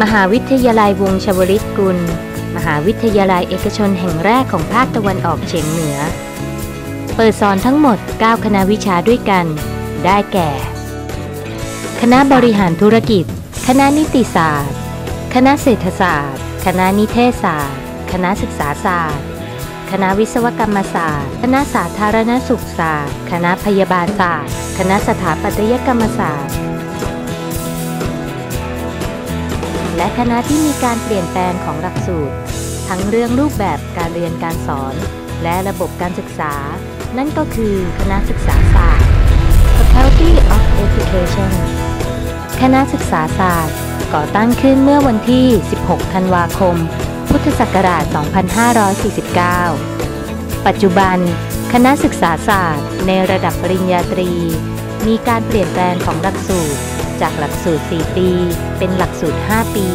มหาวิทยาลัยวงชวลิตกุล มหาวิทยาลัยเอกชนแห่งแรกของภาคตะวันออกเฉียงเหนือ เปิดสอนทั้งหมด 9 คณะวิชาด้วยกัน ได้แก่ คณะบริหารธุรกิจ คณะนิติศาสตร์ คณะเศรษฐศาสตร์ คณะนิเทศศาสตร์ คณะศึกษาศาสตร์ คณะวิศวกรรมศาสตร์ คณะสาธารณสุขศาสตร์ คณะพยาบาลศาสตร์ คณะสถาปัตยกรรมศาสตร์ และคณะที่มีการเปลี่ยนแปลงของหลักสูตร ทั้งเรื่องรูปแบบการเรียนการสอน และระบบการศึกษา นั่นก็คือคณะศึกษาศาสตร์ Faculty of Education คณะศึกษาศาสตร์ ก่อตั้งขึ้นเมื่อวันที่ 16 ธันวาคม พุทธศักราช 2549 ปัจจุบัน คณะศึกษาศาสตร์ ในระดับปริญญาตรี มีการเปลี่ยนแปลงของหลักสูตร จากหลักสูตร 4 ปี เป็นหลักสูตร 5 ปี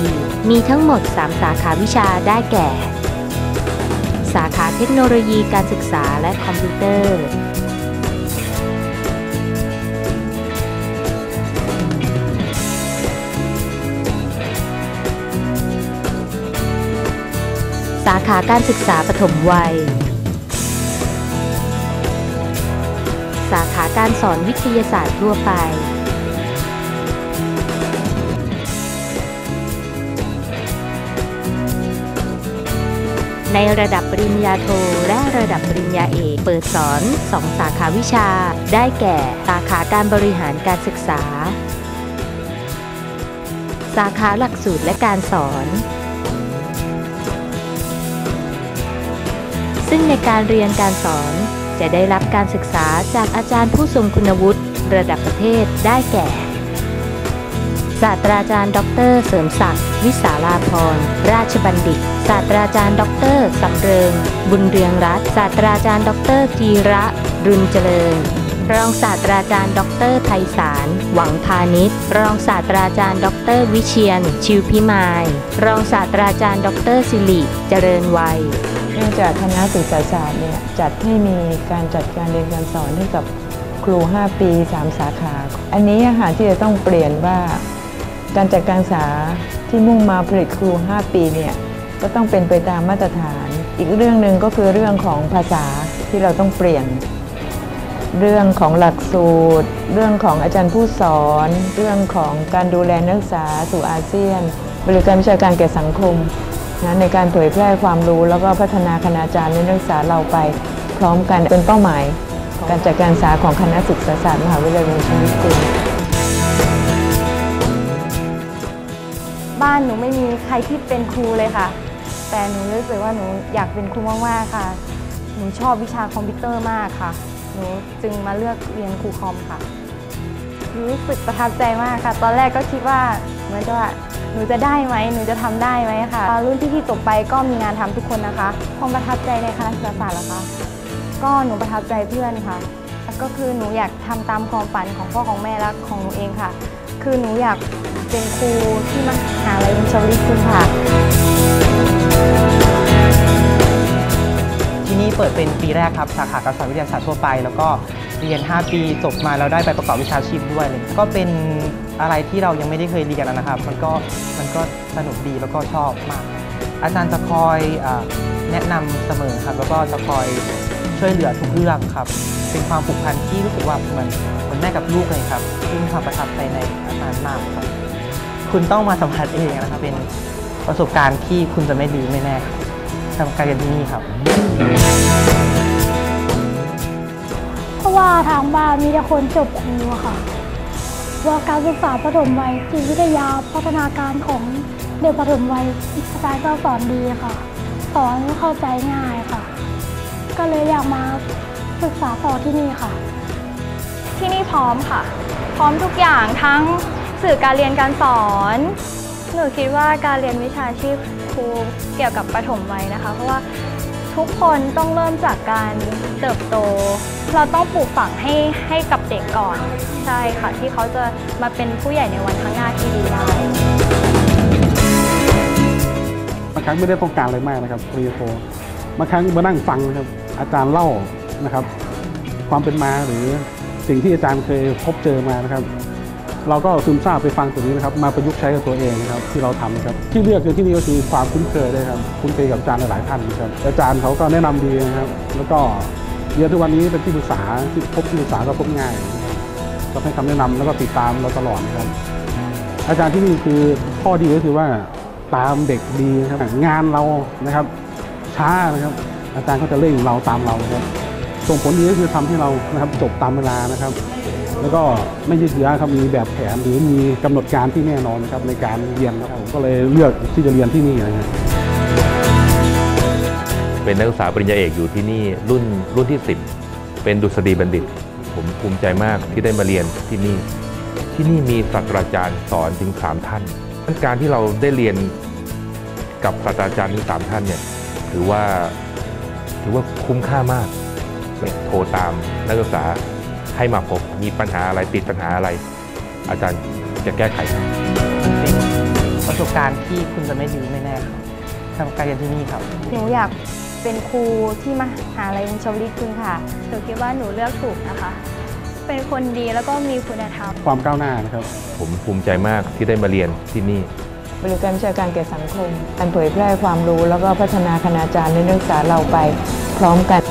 มีทั้งหมด 3 สาขาวิชาได้แก่ สาขาเทคโนโลยีการศึกษาและคอมพิวเตอร์ สาขาการศึกษาปฐมวัยสาขาการสอนวิทยาศาสตร์ทั่วไป ในระดับปริญญาโทและระดับปริญญาเอกเปิดสอน 2 สาขาวิชา ได้แก่ สาขาการบริหารการศึกษา สาขาหลักสูตรและการสอน ซึ่งในการเรียนการสอนจะได้รับการศึกษาจากอาจารย์ผู้ทรงคุณวุฒิระดับประเทศได้แก่ ศาสตราจารย์ ดร เสริมศักดิ์ วิสาลาพร ราชบัณฑิต ศาสตราจารย์ดอเตอรสำเริง บุญเรืองรัตน์ศาสตราจารย์ดอเตอรจีระ รุนเจริญ รองศาสตราจารย์ดอเตอรไพศาล หวังพาณิชย์ รองศาสตราจารย์ดอเตอรวิเชียน ชิวพิมาย รองศาสตราจารย์ดอเตอรสิริเจริญวัยเนื่องจากคณะศึกษาศาสตร์เนี่ยจัดให้มีการจัดการเรียนการสอนให้กับครู 5 ปี 3 สาขา อันนี้อาหารที่จะต้องเปลี่ยนว่าการจัดการศึกษา ที่มุ่งมาผลิตครู 5 ปีเนี่ยก็ต้องเป็นไปตามมาตรฐาน อีกเรื่องหนึ่งก็คือเรื่องของภาษาที่เราต้องเปลี่ยน เรื่องของหลักสูตร เรื่องของอาจารย์ผู้สอน เรื่องของการดูแลนักศึกษาสู่อาเซียน บริการวิชาการแก่สังคมนะในการเผยแพร่ความรู้แล้วก็พัฒนาคณาจารย์และนักศึกษาเราไป พร้อมกันเป็นเป้าหมาย การจัดการศึกษาของคณะศึกษาศาสตร์มหาวิทยาลัยวงชวิกุลบ้า ไม่มีใครที่เป็นครูเลยค่ะ แต่หนูรู้สึกว่าหนูอยากเป็นครูมากๆค่ะ หนูชอบวิชาคอมพิวเตอร์มากค่ะ หนูจึงมาเลือกเรียนครูคอมค่ะหนูรู้สึกประทับใจมากค่ะ ตอนแรกก็คิดว่าเหมือนจะว่าหนูจะได้ไหมหนูจะทำได้ไหมค่ะ รุ่นพี่ๆจบไปก็มีงานทำทุกคนนะคะความประทับใจในคณะศึกษาศาสตร์เหรอคะก็หนูประทับใจเพื่อนค่ะ ก็คือหนูอยากทำตามความฝันของพ่อของแม่และของหนูเองค่ะ คือหนูอยากเป็นครูที่มหาลัยวิชาวิทย์คุณค่ะ ที่นี่เปิดเป็นปีแรกครับสาขาการสอนวิทยาศาสตร์ทั่วไป แล้วก็เรียน 5 ปีจบมาแล้วได้ใบประกอบวิชาชีพด้วยเลยก็เป็นอะไรที่เรายังไม่ได้เคยเรียนนะครับ มันก็มันก็สนุกดีแล้วก็ชอบมาก อาจารย์จะคอยอแนะนำเสมอครับ แล้วก็จะคอยช่วยเหลือทุกเรื่องครับ เป็นความผูกพันที่รู้สึกว่าเหมือนเหมือนแม่กับลูกเลยครับซึ่งความประทับใจในอาจารย์มากครับ คุณต้องมาสัมผัสเองนะครับเป็นประสบการณ์ที่คุณจะไม่ลืมแน่ๆครับสำการเรียนที่นี่ครับ เพราะว่าทางบ้านมีแต่คนจบครูอะค่ะว่าการศึกษาปฐมวัยจิตวิทยาพัฒนาการของเด็กปฐมวัยอาจารย์ก็สอนดีค่ะ สอนเข้าใจง่ายค่ะ ก็เลยอยากมา ศึกษาต่อที่นี่ค่ะ ที่นี่พร้อมค่ะ พร้อมทุกอย่างทั้งสื่อการเรียนการสอน หนูคิดว่าการเรียนวิชาชีพครูเกี่ยวกับปฐมวัยนะคะ เพราะว่าทุกคนต้องเริ่มจากการเติบโต เราต้องปลูกฝังให้ให้กับเด็กก่อน ใช่ค่ะ ที่เขาจะมาเป็นผู้ใหญ่ในวันข้างหน้าที่ดีได้บางครั้งไม่ได้ต้องการอะไรมากนะครับปริญญาโทบางครั้งมานั่งฟังนะครับอาจารย์เล่า นะครับ ความเป็นมาหรือสิ่งที่อาจารย์เคยพบเจอมานะครับ เราก็ซึมซาบไปฟังตัวนี้นะครับ มาประยุกต์ใช้กับตัวเองนะครับ ที่เราทำครับ ที่เลือกในที่นี่ก็คือความคุ้นเคยด้วยครับคุ้นเคยกับอาจารย์หลายๆท่านนะครับอาจารย์เขาก็แนะนำดีนะครับ แล้วก็เรียนทุกวันนี้เป็นที่ปรึกษาที่พบที่ปรึกษาก็พบง่ายก็ให้คำแนะนำแล้วก็ติดตามเราตลอดนะครับอาจารย์ที่นี่คือข้อดีก็คือว่าตามเด็กดีนะครับงานเรานะครับ ช้านะครับ อาจารย์ก็จะเร่งเราตามเรานะครับ ส่งผลดีก็คือทำให้เรานะครับจบตามเวลานะครับ แล้วก็ไม่ยืดเยื้อครับมีแบบแผนหรือมีกำหนดการที่แน่นอนครับในการเรียนนะครับผมก็เลยเลือกที่จะเรียนที่นี่นะครับเป็นนักศึกษาปริญญาเอกอยู่ที่นี่รุ่นรุ่นที่ 10 เป็นดุษฎีบัณฑิต ผมภูมิใจมากที่ได้มาเรียนที่นี่ ที่นี่มีศาสตราจารย์สอนถึง 3 ท่านการที่เราได้เรียนกับศาสตราจารย์ถึง 3 ท่านเนี่ยถือว่าถือว่าคุ้มค่ามาก โทรตามนักศึกษาให้มาพบมีปัญหาอะไรติดปัญหาอะไร อาจารย์จะแก้ไขให้เป็นประสบการณ์ที่คุณจะไม่ลืมแน่ๆครับทำการเรียนที่นี่ครับ หนูอยากเป็นครูที่มหาลัยวงชวลิตคุณค่ะหนูคิดว่าหนูเลือกถูกนะคะ เป็นคนดีแล้วก็มีคุณธรรม ความก้าวหน้านะครับ ผมภูมิใจมากที่ได้มาเรียนที่นี่ บริการวิชาการแก่สังคม การเผยแพร่ความรู้แล้วก็พัฒนาคณาจารย์ในนักศึกษาเราไปพร้อมกัน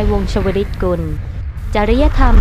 วิทยายวงชวริตกุล จริยธรรม